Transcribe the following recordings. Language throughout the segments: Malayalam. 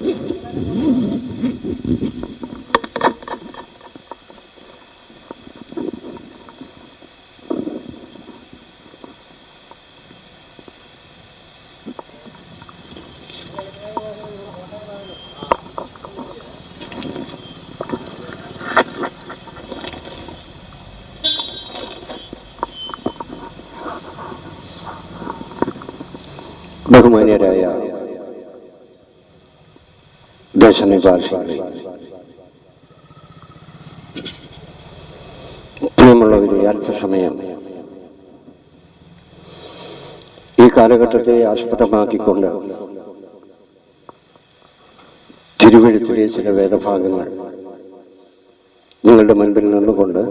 Mm-hmm. ദേശനിവാസികളെ പ്രിയമുള്ളവരെ അല്പസമയം. ഈ കാലഘട്ടത്തെ ആസ്പദമാക്കിക്കൊണ്ട് തിരുവഴുത്തിലെ ചില വേദഭാഗങ്ങൾ നിങ്ങളുടെ മുൻപിൽ നിന്നുകൊണ്ട്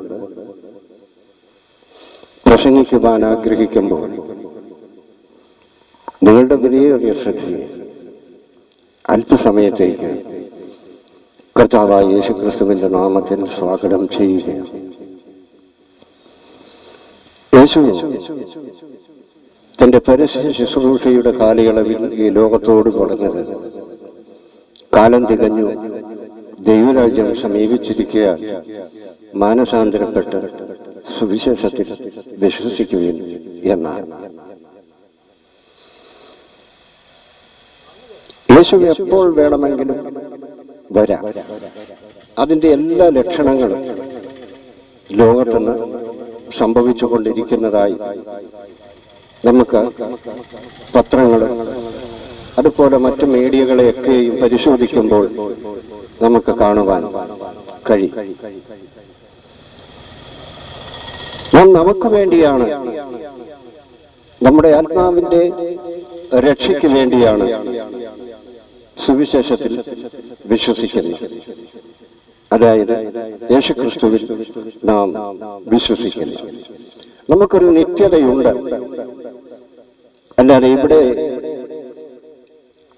പ്രസംഗിക്കുവാൻ ആഗ്രഹിക്കുമ്പോൾ നിങ്ങളുടെ വലിയ ശ്രദ്ധയെ അല്പസമയത്തേക്ക് കർത്താവായ യേശു ക്രിസ്തുവിന്റെ നാമത്തിൽ സ്വാഗതം ചെയ്യുകയാണ്. യേശു തന്റെ പരസ്യ ശുശ്രൂഷയുടെ കാലയളവിൽ ഈ ലോകത്തോട് പറഞ്ഞത് കാലം തികഞ്ഞു ദൈവരാജ്യം സമീപിച്ചിരിക്കുക മാനസാന്തരപ്പെട്ട് സുവിശേഷത്തിൽ വിശ്വസിക്കുകയും എന്നാണ്. യേശു എപ്പോൾ വേണമെങ്കിലും വരാം. അതിന്റെ എല്ലാ ലക്ഷണങ്ങളും ലോകത്തുനിന്ന് സംഭവിച്ചുകൊണ്ടിരിക്കുന്നതായി നമുക്ക് പത്രങ്ങൾ അതുപോലെ മറ്റ് മീഡിയകളെയൊക്കെയും പരിശോധിക്കുമ്പോൾ നമുക്ക് കാണുവാൻ കഴിയും. നാം നമുക്ക് വേണ്ടിയാണ് നമ്മുടെ ആത്മാവിന്റെ രക്ഷയ്ക്ക് വേണ്ടിയാണ് സുവിശേഷത്തിൽ വിശ്വസിക്കുന്നു. അതായത് യേശുക്രിസ്തുവിൽ നാം വിശ്വസിക്കുന്നു. നമുക്കൊരു നിത്യതയുണ്ട്. അല്ലാതെ ഇവിടെ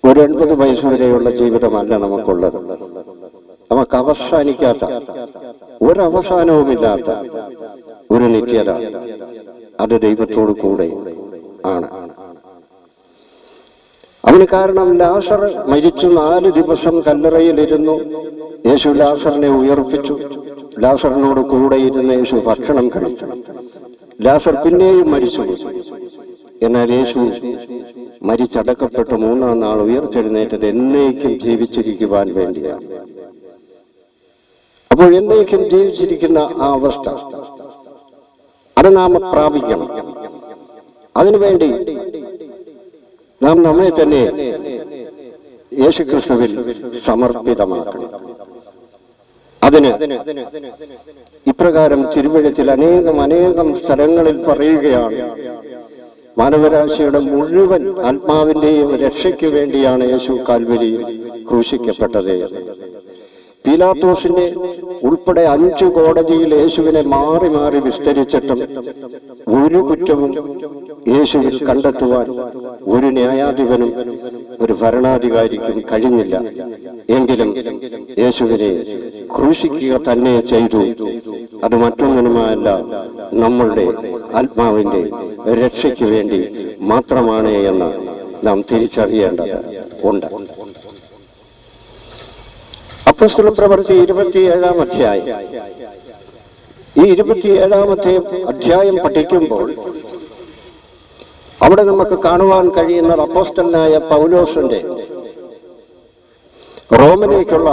ഒരു എൺപത് വയസ്സ് വരെയുള്ള ജീവിതമല്ല നമുക്കുള്ളത്. നമുക്ക് അവസാനിക്കാത്ത ഒരവസാനവുമില്ലാത്ത ഒരു നിത്യത അത് ദൈവത്തോടു കൂടെ ആണ്. അതിന് കാരണം ലാസർ മരിച്ചു നാല് ദിവസം കല്ലറയിലിരുന്നു. യേശു ലാസറിനെ ഉയർപ്പിച്ചു. ലാസറിനോട് കൂടെ ഇരുന്ന് യേശു ഭക്ഷണം കഴിച്ചു. ലാസർ പിന്നെയും മരിച്ചു. എന്നാൽ യേശു മരിച്ചടക്കപ്പെട്ട്. മൂന്നാം നാൾ ഉയർത്തെഴുന്നേറ്റത് എന്നേക്കും ജീവിച്ചിരിക്കുവാൻ വേണ്ടിയാണ് അപ്പോൾ എന്നേക്കും ജീവിച്ചിരിക്കുന്ന ആ അവസ്ഥ അത് നാം പ്രാപിക്കണം. അതിനുവേണ്ടി നാം നമ്മെ തന്നെ യേശുക്രിസ്തുവിൽ സമർപ്പിതമാക്കണം. അതിന് ഇപ്രകാരം തിരുവഴുത്തിൽ അനേകം അനേകം സ്ഥലങ്ങളിൽ പറയുകയാണ് മാനവരാശിയുടെ മുഴുവൻ ആത്മാവിന്റെയും രക്ഷയ്ക്ക് വേണ്ടിയാണ് യേശു കാൽവരി ക്രൂശിക്കപ്പെട്ടത്. പീലാത്തോസിന്റെ ഉൾപ്പെടെ അഞ്ചു കോടതിയിൽ യേശുവിനെ മാറി മാറി വിസ്തരിച്ചിട്ടും ഒരു കുറ്റവും യേശുവിൽ കണ്ടെത്തുവാൻ ഒരു ന്യായാധിപനും ഒരു ഭരണാധികാരിക്കും കഴിഞ്ഞില്ല. എങ്കിലും യേശുവിനെ ക്രൂശിക്കുക തന്നെ ചെയ്തു. അത് മറ്റൊന്നിനുമല്ല നമ്മളുടെ ആത്മാവിന്റെ രക്ഷയ്ക്ക് വേണ്ടി മാത്രമാണ് എന്ന് നാം തിരിച്ചറിയേണ്ടത് ഉണ്ട്. അപ്പസ്തുല പ്രവൃത്തി ഇരുപത്തിയേഴാം അധ്യായം. ഈ ഇരുപത്തിയേഴാമത്തെ അധ്യായം പഠിക്കുമ്പോൾ അവിടെ നമുക്ക് കാണുവാൻ കഴിയുന്ന അപ്പോസ്റ്റലിനായ പൗലോസിന്റെ റോമിലേക്കുള്ള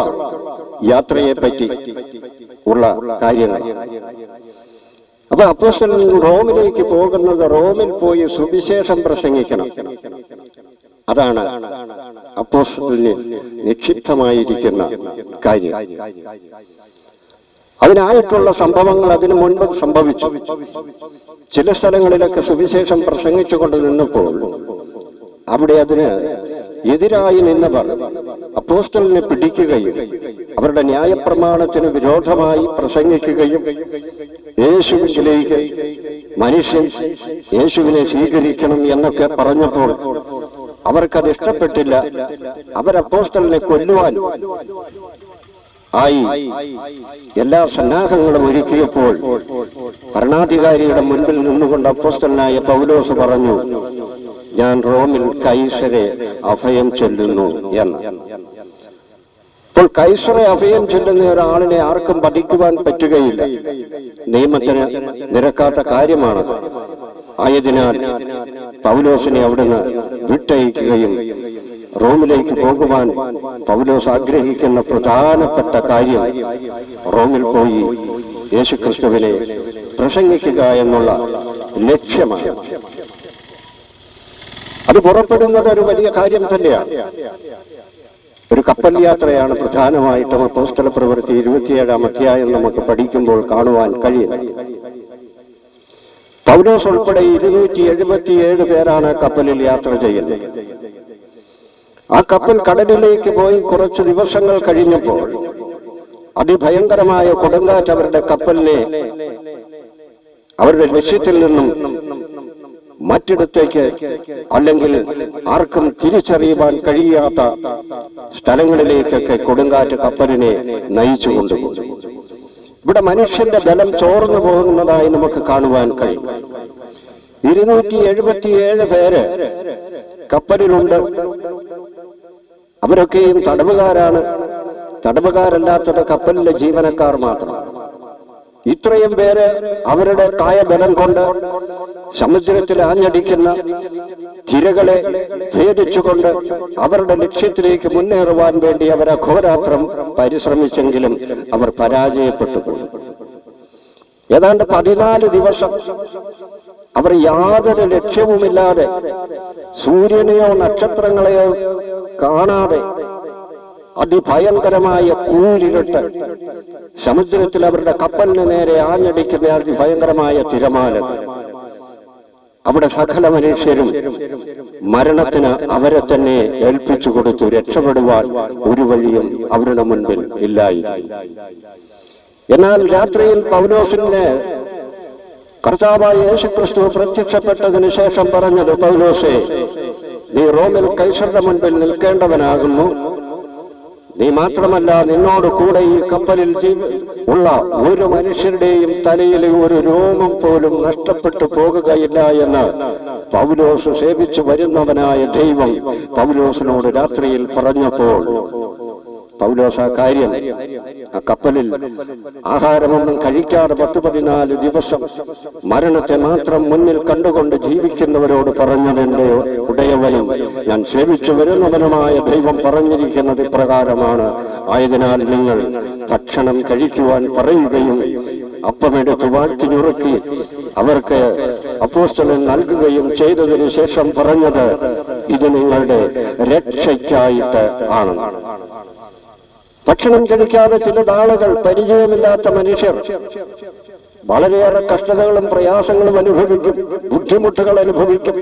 യാത്രയെ പറ്റി ഉള്ള കാര്യങ്ങൾ. അപ്പൊ അപ്പോസ്റ്റൽ റോമിലേക്ക് പോകുന്നത് റോമിൽ പോയി സുവിശേഷം പ്രസംഗിക്കണം. അതാണ് അപ്പോസ്റ്റലിന് നിക്ഷിപ്തമായിരിക്കുന്ന കാര്യം. അതിനായിട്ടുള്ള സംഭവങ്ങൾ അതിനു മുൻപ് സംഭവിച്ചു. ചില സ്ഥലങ്ങളിലൊക്കെ സുവിശേഷം പ്രസംഗിച്ചുകൊണ്ട് നിന്നപ്പോൾ അവിടെ അതിന് എതിരായി നിന്നവർ അപ്പോസ്റ്റലിനെ പിടിക്കുകയും അവരുടെ ന്യായപ്രമാണത്തിന് വിരോധമായി പ്രസംഗിക്കുകയും യേശുവിലേക്ക് മനുഷ്യൻ യേശുവിനെ സ്വീകരിക്കണം എന്നൊക്കെ പറഞ്ഞപ്പോൾ അവർക്കത് ഇഷ്ടപ്പെട്ടില്ല. അവരപ്പോസ്റ്റലിനെ കൊല്ലുവാൻ ആയി. എല്ലാ സന്നാഹങ്ങളും ഒരുക്കിയപ്പോൾ ഭരണാധികാരിയുടെ മുൻപിൽ നിന്നുകൊണ്ട് അപ്പോസ്റ്റലിനായ പൗലോസ് പറഞ്ഞു ഞാൻ റോമിൽ കൈസരെ അഭയം ചെല്ലുന്നു എന്ന്. അപ്പോൾ കൈസറെ അഭയം ചെല്ലുന്ന ഒരാളിനെ ആർക്കും പഠിക്കുവാൻ പറ്റുകയില്ല. നിയമത്തിന് നിരക്കാത്ത കാര്യമാണ്. ആയതിനാൽ പൗലോസിനെ അവിടുന്ന് വിട്ടയക്കുകയും റോമിലേക്ക് പോകുവാൻ പൗലോസ് ആഗ്രഹിക്കുന്ന പ്രധാനപ്പെട്ട കാര്യം റോമിൽ പോയി യേശുക്രിസ്തുവിനെ പ്രസംഗിക്കുക എന്നുള്ള ലക്ഷ്യമാണ്. അത് പുറപ്പെടുന്നത് ഒരു വലിയ കാര്യം തന്നെയാണ്. ഒരു കപ്പൽ യാത്രയാണ് പ്രധാനമായിട്ടും അപ്പോസ്തല പ്രവൃത്തി ഇരുപത്തിയേഴാം അധ്യായം നമുക്ക് പഠിക്കുമ്പോൾ കാണുവാൻ കഴിയും പൗലോസ് ഉൾപ്പെടെ ഇരുന്നൂറ്റി എഴുപത്തിയേഴ് പേരാണ് കപ്പലിൽ യാത്ര ചെയ്യുന്നത്. ആ കപ്പൽ കടലിലേക്ക് പോയി കുറച്ച് ദിവസങ്ങൾ കഴിഞ്ഞപ്പോൾ അതിഭയങ്കരമായ കൊടുങ്കാറ്റ് അവരുടെ കപ്പലിനെ അവരുടെ ലക്ഷ്യത്തിൽ നിന്നും മറ്റിടത്തേക്ക് അല്ലെങ്കിൽ ആർക്കും തിരിച്ചറിയുവാൻ കഴിയാത്ത സ്ഥലങ്ങളിലേക്കൊക്കെ കൊടുങ്കാറ്റ് കപ്പലിനെ നയിച്ചു കൊണ്ടുപോകും ഇവിടെ മനുഷ്യന്റെ ബലം ചോർന്നു പോകുന്നതായി നമുക്ക് കാണുവാൻ കഴിയും. ഇരുന്നൂറ്റി എഴുപത്തിയേഴ് പേര് കപ്പലിലുണ്ട്. അവരൊക്കെയും തടവുകാരാണ്. തടവുകാരല്ലാത്തത് കപ്പലിലെ ജീവനക്കാർ മാത്രം. ഇത്രയും പേര് അവരുടെ കായബലം കൊണ്ട് സമുദ്രത്തിൽ ആഞ്ഞടിക്കുന്ന തിരകളെ ഭേദിച്ചുകൊണ്ട് അവരുടെ ലക്ഷ്യത്തിലേക്ക് മുന്നേറുവാൻ വേണ്ടി അവർ അഘോരാത്രം പരിശ്രമിച്ചെങ്കിലും അവർ പരാജയപ്പെട്ടു. ഏതാണ്ട് പതിനാല് ദിവസം അവർ യാതൊരു ലക്ഷ്യവുമില്ലാതെ സൂര്യനെയോ നക്ഷത്രങ്ങളെയോ കാണാതെ അതിഭയങ്കരമായ കൂരിരുട്ട് സമുദ്രത്തിൽ അവരുടെ കപ്പലിന് നേരെ ആഞ്ഞടിക്കുന്ന അതിഭയങ്കരമായ തിരമാല. അവിടെ സകല മനുഷ്യരും മരണത്തിന് അവരെ തന്നെ ഏൽപ്പിച്ചു കൊടുത്തു. രക്ഷപ്പെടുവാൻ ഒരു വഴിയും അവരുടെ മുൻപിൽ ഇല്ലായി എന്നാൽ രാത്രിയിൽ പൗലോസിന് കർത്താവായ യേശുക്രിസ്തു പ്രത്യക്ഷപ്പെട്ടതിന് ശേഷം പറഞ്ഞത് പൗലോസേ നീ റോമിൽ കൈസറുടെ മുൻപിൽ നിൽക്കേണ്ടവനാകുന്നു. നീ മാത്രമല്ല നിന്നോട് കൂടെ ഈ കപ്പലിൽ ഉള്ള ഒരു മനുഷ്യരുടെയും തലയിലെ ഒരു രോമം പോലും നഷ്ടപ്പെട്ടു പോകുകയില്ല എന്ന് പൗലോസ് സേവിച്ചു വരുന്നവനായ ദൈവം പൗലോസിനോട് രാത്രിയിൽ പറഞ്ഞപ്പോൾ പൗലോസ് കാര്യം. ആ കപ്പലിൽ ആഹാരമൊന്നും കഴിക്കാതെ പത്ത് പതിനാല് ദിവസം മരണത്തെ മാത്രം മുന്നിൽ കണ്ടുകൊണ്ട് ജീവിക്കുന്നവരോട് പറഞ്ഞതെന്റെ ഉടയവനും ഞാൻ സേവിച്ചു വരുന്നവനുമായ ദൈവം പറഞ്ഞിരിക്കുന്നത് ഇപ്രകാരമാണ്. ആയതിനാൽ നിങ്ങൾ ഭക്ഷണം കഴിക്കുവാൻ പറയുകയും അപ്പമെടുത്ത് വാഴ്ത്തി ഞുറുക്കി അവർക്ക് അപ്പോസ്റ്റലൻ നൽകുകയും ചെയ്തതിനു ശേഷം പറഞ്ഞത് ഇത് നിങ്ങളുടെ രക്ഷയ്ക്കായിട്ട് ആണ്. ഭക്ഷണം കഴിക്കാതെ ചില നാളുകൾ പരിചയമില്ലാത്ത മനുഷ്യർ. വളരെയേറെ കഷ്ടതകളും പ്രയാസങ്ങളും അനുഭവിക്കും ബുദ്ധിമുട്ടുകൾ അനുഭവിക്കും.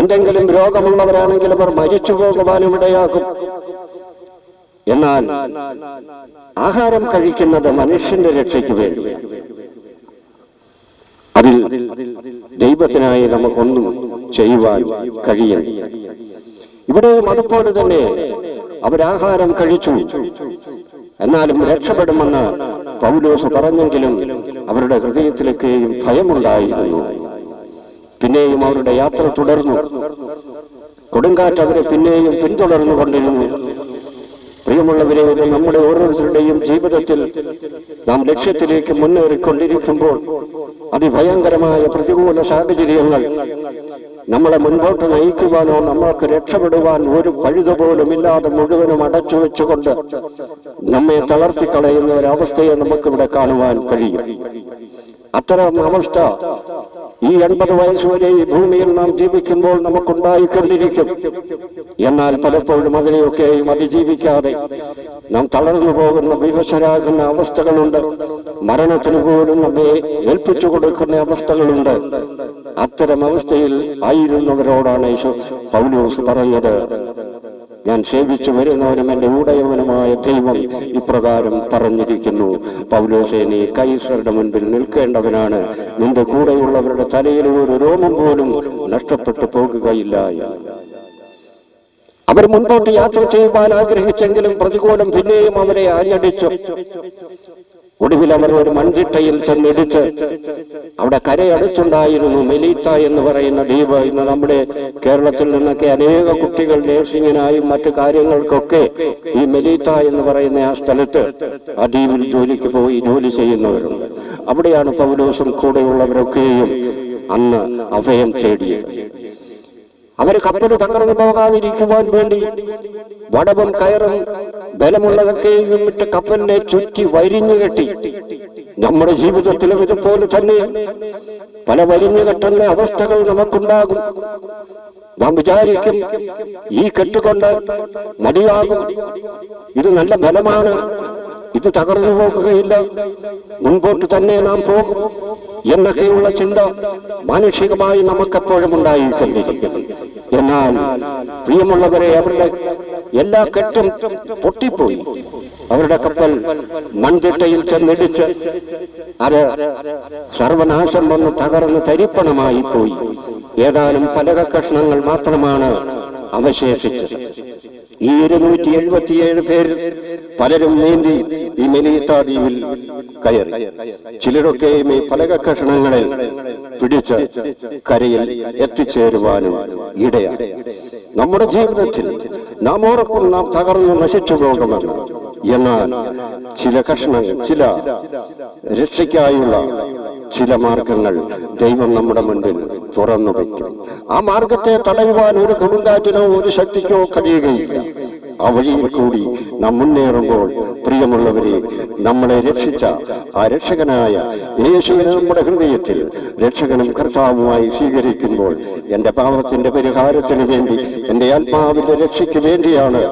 എന്തെങ്കിലും രോഗമുള്ളവരാണെങ്കിൽ അവർ മരിച്ചു പോകുവാനും ഇടയാക്കും. എന്നാൽ ആഹാരം കഴിക്കുന്നത് മനുഷ്യന്റെ രക്ഷയ്ക്ക് വേണ്ടി. അതിൽ ദൈവത്തിനായി നമുക്കൊന്നും ചെയ്യുവാൻ കഴിയും ഇവിടെയും അതുപോലെ തന്നെ അവരാഹാരം കഴിച്ചു. എന്നാലും രക്ഷപ്പെടുമെന്ന് പൗലോസ് പറഞ്ഞെങ്കിലും അവരുടെ ഹൃദയത്തിലേക്കെയും ഭയമുണ്ടായിരുന്നു. പിന്നെയും അവരുടെ യാത്ര തുടർന്നു. കൊടുങ്കാറ്റ് അവരെ പിന്നെയും പിന്തുടർന്നു കൊണ്ടിരുന്നു പ്രിയമുള്ളവരെ നമ്മുടെ ഓരോരുത്തരുടെയും ജീവിതത്തിൽ നാം ലക്ഷ്യത്തിലേക്ക് മുന്നേറിക്കൊണ്ടിരിക്കുമ്പോൾ അതിഭയങ്കരമായ പ്രതികൂല സാഹചര്യങ്ങൾ നമ്മളെ മുൻപോട്ട് നയിക്കുവാനോ നമ്മൾക്ക് രക്ഷപ്പെടുവാൻ ഒരു പഴുത പോലും ഇല്ലാതെ മുഴുവനും അടച്ചു വെച്ചുകൊണ്ട് നമ്മെ തളർത്തിക്കളയുന്ന ഒരവസ്ഥയെ നമുക്കിവിടെ കാണുവാൻ കഴിയും. അത്തരം അവസ്ഥ ഈ എൺപത് വയസ്സുവരെ ഈ ഭൂമിയിൽ നാം ജീവിക്കുമ്പോൾ നമുക്കുണ്ടായിക്കൊണ്ടിരിക്കും. എന്നാൽ പലപ്പോഴും അതിനെയൊക്കെയും അതിജീവിക്കാതെ നാം തളർന്നു പോകുന്ന വിവശരാകുന്ന അവസ്ഥകളുണ്ട്. മരണത്തിന് പോലും നമ്മെ ഏൽപ്പിച്ചു കൊടുക്കുന്ന അവസ്ഥകളുണ്ട്. അത്തരം അവസ്ഥയിൽ ആയിരുന്നവരോടാണ് യേശു പൗലോസ് പറഞ്ഞത്. ഞാൻ സേവിച്ചു വരുന്നവനും എന്റെ ഉടയവനുമായ ദൈവം ഇപ്രകാരം പറഞ്ഞിരിക്കുന്നു. പൗലോസെ നീ കൈസറുടെ മുൻപിൽ നിൽക്കേണ്ടവനാണ്. നിന്റെ കൂടെയുള്ളവരുടെ തലയിൽ ഒരു രോമം പോലും നഷ്ടപ്പെട്ടു പോകുകയില്ല. അവർ മുൻപോട്ട് യാത്ര ചെയ്യുവാൻ ആഗ്രഹിച്ചെങ്കിലും പ്രതികൂലം പിന്നെയും അവരെ ആഞ്ഞടിച്ചു. ഒടുവിൽ അവർ ഒരു മൺചിട്ടയിൽ ചെന്നിടിച്ച് അവിടെ കരയടിച്ചുണ്ടായിരുന്നു മെലീത്ത എന്ന് പറയുന്ന ദ്വീപ് ഇന്ന് നമ്മുടെ കേരളത്തിൽ നിന്നൊക്കെ അനേക കുട്ടികൾ നേഴ്സിങ്ങിനായും മറ്റു കാര്യങ്ങൾക്കൊക്കെ ഈ മെലീത്ത എന്ന് പറയുന്ന ആ സ്ഥലത്ത് ആ ദ്വീപിൽ ജോലിക്ക് പോയി ജോലി ചെയ്യുന്നവരും അവിടെയാണ് പൗലോസും കൂടെയുള്ളവരൊക്കെയും അന്ന് അഭയം തേടിയത്. അവർ കപ്പൽ തകർന്നു പോകാതിരിക്കുവാൻ വേണ്ടി വടവും കയറും ബലമുള്ളതൊക്കെയും വിട്ട് കപ്പലിനെ ചുറ്റി വരിഞ്ഞു കെട്ടി. നമ്മുടെ ജീവിതത്തിലും ഇതുപോലെ തന്നെ. പല വരിഞ്ഞു കെട്ടുന്ന അവസ്ഥകൾ നമുക്കുണ്ടാകും. നാം വിചാരിക്കും ഈ കെട്ടുകൊണ്ട് മടിയാകും ഇത് നല്ല ബലമാണ്. ഇത് തകർന്നു പോകുകയില്ല മുൻപോട്ട് തന്നെ നാം പോകും എന്നൊക്കെയുള്ള ചിന്ത മാനുഷികമായി നമുക്കെപ്പോഴും ഉണ്ടായിക്കൊണ്ടിരിക്കുന്നു. എന്നാൽ പ്രിയമുള്ളവരെ അവരുടെ എല്ലാ കെട്ടും പൊട്ടിപ്പോയി. അവരുടെ കപ്പൽ മൺതിട്ടയിൽ ചെന്നിടിച്ച് അത് സർവനാശം വന്ന് തകർന്ന് തരിപ്പണമായി പോയി. ഏതാനും പലക കഷ്ണങ്ങൾ മാത്രമാണ് അവശേഷിച്ചത്. ഈ ഇരുന്നൂറ്റി എഴുപത്തിയേഴ് പേർ പലരും നീന്തി ഈ മെലീത്ത ദ്വീപിൽ കയറി. ചിലരൊക്കെ ഈ പലക കഷണങ്ങളെ പിടിച്ച് കരയിൽ എത്തിച്ചേരുവാനും ഇടയാണ് നമ്മുടെ ജീവിതത്തിൽ നാം ഓർക്കും നാം തകർന്നു നശിച്ചു പോകുമെന്ന്. എന്നാൽ ചില കഷ്ണങ്ങൾ ചില രക്ഷയ്ക്കായുള്ള ചില മാർഗങ്ങൾ ദൈവം നമ്മുടെ മുൻപിൽ തുറന്നു വയ്ക്കും ആ മാർഗത്തെ തടയുവാൻ ഒരു കൊടുങ്കാറ്റിനോ ഒരു ശക്തിക്കോ കഴിയുകയില്ല. ആ വഴിയിൽ കൂടി നാം മുന്നേറുമ്പോൾ പ്രിയമുള്ളവരെ നമ്മളെ രക്ഷിച്ച ആ രക്ഷകനായ യേശുവിനെ നമ്മുടെ ഹൃദയത്തിൽ രക്ഷകനും കർത്താവുമായി സ്വീകരിക്കുമ്പോൾ എന്റെ പാപത്തിന്റെ പരിഹാരത്തിന് വേണ്ടി എന്റെ ആത്മാവിന്റെ രക്ഷയ്ക്ക് വേണ്ടിയാണ്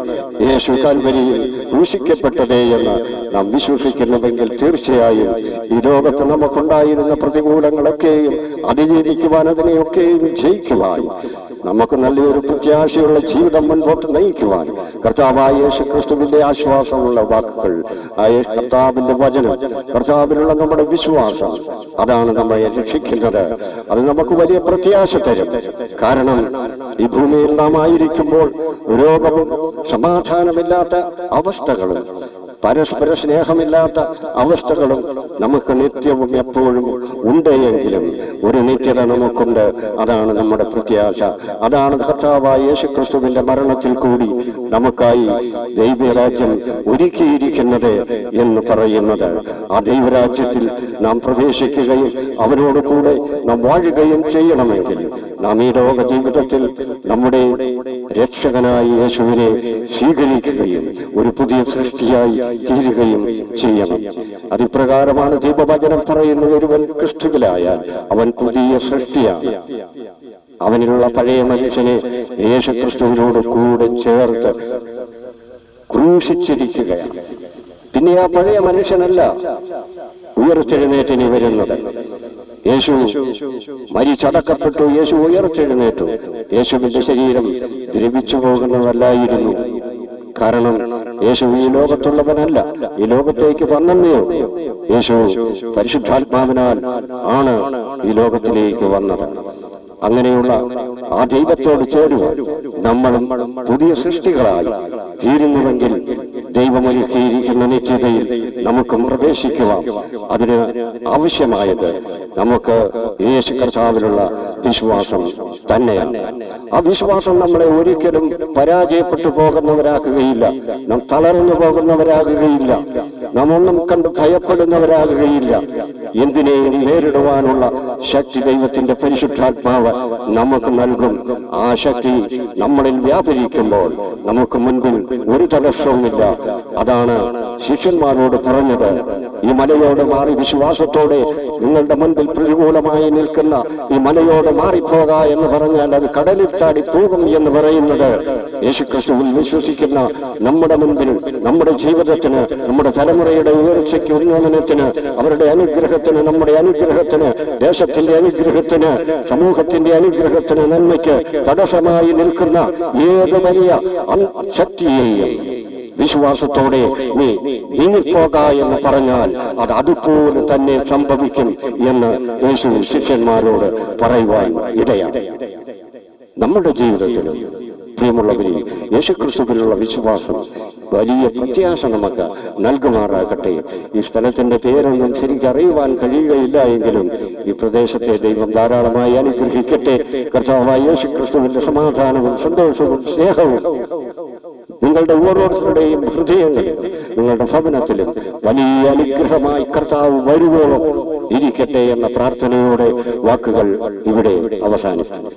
യേശു കാൽവരിയിൽ ക്രൂശിക്കപ്പെട്ടതേ എന്ന് നാം വിശ്വസിക്കുന്നുവെങ്കിൽ തീർച്ചയായും ഈ ലോകത്ത് നമുക്കുണ്ടായിരുന്ന പ്രതികൂലങ്ങളൊക്കെയും അതിജീവിക്കുവാൻ അതിനെയൊക്കെയും ജയിക്കുവാൻ നമുക്ക് നല്ലൊരു പ്രത്യാശയുള്ള ജീവിതം മുൻപോട്ട് നയിക്കുവാൻ കർത്താവായ യേശു ക്രിസ്തുവിന്റെ ആശ്വാസമുള്ള വാക്കുകൾ കർത്താവിന്റെ വചനം കർത്താവിനുള്ള നമ്മുടെ വിശ്വാസം അതാണ് നമ്മളെ രക്ഷിക്കുന്നത് അത് നമുക്ക് വലിയ പ്രത്യാശ തരും. കാരണം ഈ ഭൂമിയിൽ നാം ആയിരിക്കുമ്പോൾ രോഗവും സമാധാനമില്ലാത്ത അവസ്ഥകളും പരസ്പര സ്നേഹമില്ലാത്ത അവസ്ഥകളും നമുക്ക് നിത്യവും എപ്പോഴും ഉണ്ട് എങ്കിലും ഒരു നിത്യത നമുക്കുണ്ട്. അതാണ് നമ്മുടെ പ്രത്യാശ. അതാണ് കർത്താവായ യേശു ക്രിസ്തുവിന്റെ മരണത്തിൽ കൂടി നമുക്കായി ദൈവരാജ്യം ഒരുക്കിയിരിക്കുന്നത് എന്ന് പറയുന്നത്. ആ ദൈവരാജ്യത്തിൽ നാം പ്രവേശിക്കുകയും അവരോട് കൂടെ നാം വാഴുകയും ചെയ്യണമെങ്കിൽ നാം ഈ ലോക ജീവിതത്തിൽ നമ്മുടെ രക്ഷകനായ യേശുവിനെ സ്വീകരിക്കുകയും ഒരു പുതിയ സൃഷ്ടിയായി തീരുകയും ചെയ്യണം. അതിപ്രകാരമാണ് ദീപവചനം പറയുന്നത്. ഒരുവൻ ക്രിസ്തുവിലായാൽ അവൻ പുതിയ സൃഷ്ടിയാണ്. അവനിലുള്ള പഴയ മനുഷ്യനെ യേശു ക്രിസ്തുവിനോട് കൂടെ ചേർത്ത് ക്രൂശിച്ചിരിക്കുകയാണ്. പിന്നെ ആ പഴയ മനുഷ്യനല്ല ഉയർത്തെഴുന്നേറ്റിനി വരുന്നത്. യേശു മരിച്ചടക്കപ്പെട്ടു യേശു ഉയർത്തെഴുന്നേറ്റു. യേശുവിന്റെ ശരീരം ദ്രവിച്ചു പോകുന്നതല്ലായിരുന്നു. കാരണം യേശു ഈ ലോകത്തുള്ളവനല്ല. ഈ ലോകത്തേക്ക് വന്നെന്നേ യേശു പരിശുദ്ധാത്മാവിനാൽ ആണ് ഈ ലോകത്തിലേക്ക് വന്നത്. അങ്ങനെയുള്ള ആ ദൈവത്തോട് ചേരുക നമ്മളും പുതിയ സൃഷ്ടികളായി തീരുന്നുവെങ്കിൽ ദൈവമൊരുക്കിയിരിക്കുന്ന നിത്യതയിൽ നമുക്കും പ്രവേശിക്കുവാം. അതിന് ആവശ്യമായത് നമുക്ക് യേശു കർത്താവിലുള്ള വിശ്വാസം തന്നെയാണ്. ആ വിശ്വാസം നമ്മളെ ഒരിക്കലും പരാജയപ്പെട്ടു പോകുന്നവരാക്കുകയില്ല. നാം തളർന്നു പോകുന്നവരാകുകയില്ല. നാം ഒന്നും കണ്ട് ഭയപ്പെടുന്നവരാകുകയില്ല. എന്തിനേയും നേരിടുവാനുള്ള ശക്തി ദൈവത്തിന്റെ പരിശുദ്ധാത്മാവ് നമുക്ക് നൽകും. ആ ശക്തി നമ്മളിൽ വ്യാപരിക്കുമ്പോൾ നമുക്ക് മുൻപിൽ ഒരു തടസ്സവുമില്ല. അതാണ് ശിഷ്യന്മാരോട് പറഞ്ഞത്. ഈ മലയോട് മാറി വിശ്വാസത്തോടെ നിങ്ങളുടെ മുൻപിൽ പ്രതികൂലമായി നിൽക്കുന്ന ഈ മലയോട് മാറിപ്പോക എന്ന് പറഞ്ഞാൽ അത് കടലിൽ ചാടി പോകും എന്ന് പറയുന്നത് യേശുക്രിസ്തുവിൽ വിശ്വസിക്കുന്ന നമ്മുടെ മുൻപിൽ നമ്മുടെ ജീവിതത്തിന് നമ്മുടെ തലമുറയുടെ ഉയർച്ചയ്ക്ക് ഉന്നമനത്തിന് അവരുടെ അനുഗ്രഹത്തിന് നമ്മുടെ അനുഗ്രഹത്തിന് ദേശത്തിന്റെ അനുഗ്രഹത്തിന് സമൂഹത്തിന്റെ അനുഗ്രഹത്തിന് നന്മയ്ക്ക് തടസ്സമായി നിൽക്കുന്ന ഏത് വലിയ ശക്തിയെയും വിശ്വാസത്തോടെ നീ നീങ്ങിപ്പോക എന്ന് പറഞ്ഞാൽ അത് അതുപോലെ തന്നെ സംഭവിക്കും എന്ന് യേശു ശിഷ്യന്മാരോട് പറയുവാൻ ഇടയാണ് നമ്മുടെ ജീവിതത്തിൽ പ്രിയമുള്ളവരിൽ യേശുക്രിസ്തുവിലുള്ള വിശ്വാസം വലിയ പ്രത്യാശ നമുക്ക് നൽകുമാറാകട്ടെ. ഈ സ്ഥലത്തിന്റെ പേരൊന്നും ശരിക്കും അറിയുവാൻ കഴിയുകയില്ല എങ്കിലും ഈ പ്രദേശത്തെ ദൈവം ധാരാളമായി അനുഗ്രഹിക്കട്ടെ. കർത്താവായ യേശുക്രിസ്തുവിന്റെ സമാധാനവും സന്തോഷവും സ്നേഹവും നിങ്ങളുടെ ഓരോരുത്തരുടെയും ഹൃദയങ്ങൾ നിങ്ങളുടെ ഭവനത്തിലും വലിയ അനുഗ്രഹമായി കർത്താവ് വരുവോളം ഇരിക്കട്ടെ എന്ന പ്രാർത്ഥനയോടെ വാക്കുകൾ ഇവിടെ അവസാനിക്കുന്നു